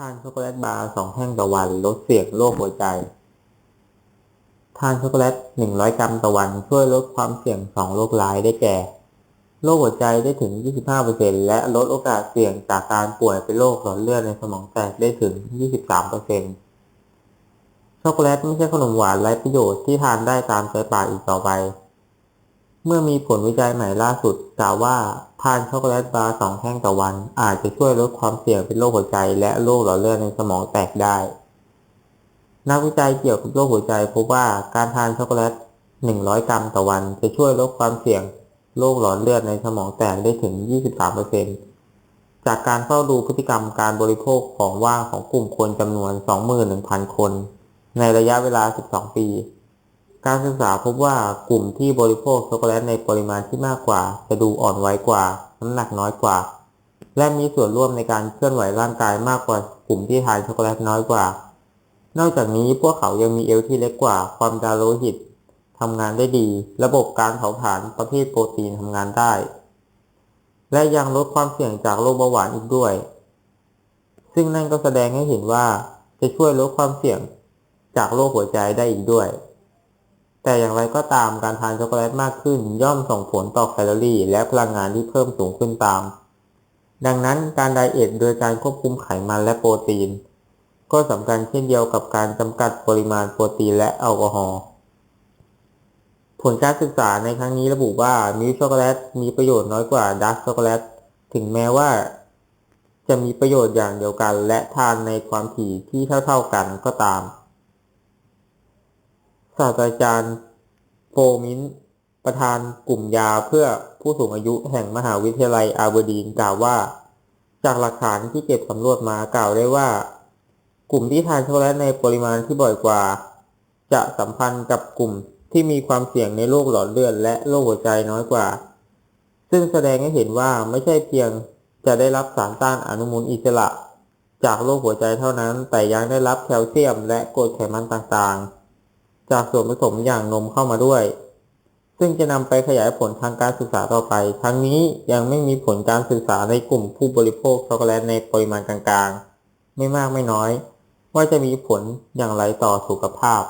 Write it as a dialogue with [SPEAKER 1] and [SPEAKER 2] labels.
[SPEAKER 1] ทานช็อกโกแลตบาร์สองแท่งต่อวันลดเสี่ยงโรคหัวใจ ทานช็อกโกแลต100กรัมต่อวันช่วยลดความเสี่ยง2โรคร้ายได้แก่ โรคหัวใจได้ถึง 25%และลดโอกาสเสี่ยงจากการป่วยเป็นโรคหลอดเลือดในสมองแตกได้ถึง 23%ช็อกโกแลตไม่ใช่ขนมหวานไร้ประโยชน์ที่ทานได้ตามใจปากอีกต่อไป เมื่อมีผลวิจัยใหม่ล่าสุดกล่าวว่าทานช็อกโกแลตบาร์สองแท่งต่อวัน อาจจะช่วยลดความเสี่ยงเป็นโรคหัวใจและโรคหลอดเลือดในสมองแตกได้ นักวิจัยเกี่ยวกับโรคหัวใจพบว่าการทานช็อกโกแลต 100 กรัมต่อวัน จะช่วยลดความเสี่ยงโรคหลอดเลือดในสมองแตกได้ถึง 23%จากการเฝ้าดูพฤติกรรมการบริโภคของว่างของกลุ่มคนจำนวน 21,000 คน ในระยะเวลา 12 ปี การศึกษาพบว่ากลุ่มที่บริโภคช็อกโกแลตในปริมาณที่มากกว่า จะดูอ่อนไหวกว่า น้ำหนักน้อยกว่า และมีส่วนร่วมในการเคลื่อนไหวร่างกายมากกว่ากลุ่มที่ทานช็อกโกแลตน้อยกว่า นอกจากนี้พวกเขายังมีเอวที่เล็กกว่า ความดันโลหิตทำงานได้ดี ระบบการเผาผลาญประเภทโปรตีนทำงานได้ และยังลดความเสี่ยงจากโรคเบาหวานอีกด้วย ซึ่งนั่นก็แสดงให้เห็นว่าจะช่วยลดความเสี่ยงจากโรคหัวใจได้อีกด้วย แต่อย่างไรก็ตามการทานช็อกโกแลตมากขึ้น ย่อมส่งผลต่อแคลอรี่ และพลังงานที่เพิ่มสูงขึ้นตาม ดังนั้นการไดเอทโดยการควบคุมไขมันและโปรตีน ก็สำคัญเช่นเดียวกับการจำกัดปริมาณโปรตีนและแอลกอฮอล์ผลการศึกษาในครั้งนี้ระบุว่ามิลช็อกโกแลตมีประโยชน์น้อยกว่าดาร์กช็อกโกแลตถึงแม้ว่า จะมีประโยชน์อย่างเดียวกัน และทานในความถี่ที่เท่า ๆกันก็ตาม ศาสตราจารย์โฟมินประธานกลุ่มยาเพื่อผู้สูงอายุแห่งมหาวิทยาลัยอาร์เบอร์ดีนกล่าวว่า จากหลักฐานที่เก็บสำรวจมากล่าวได้ว่า กลุ่มที่ทานช็อกโกแลตในปริมาณที่บ่อยกว่า จะสัมพันธ์กับกลุ่มที่มีความเสี่ยงในโรคหลอดเลือดและโรคหัวใจน้อยกว่า ซึ่งแสดงให้เห็นว่าไม่ใช่เพียงจะได้รับสารต้านอนุมูลอิสระ จากโรคหัวใจเท่านั้น แต่ยังได้รับแคลเซียมและกรดไขมันต่างๆ จากส่วนผสมอย่างนมเข้ามาด้วย ซึ่งจะนำไปขยายผลทางการศึกษาต่อไป ทั้งนี้ยังไม่มีผลการศึกษาในกลุ่มผู้บริโภคช็อกโกแลตในปริมาณกลางๆ ไม่มากไม่น้อย ว่าจะมีผลอย่างไรต่อสุขภาพ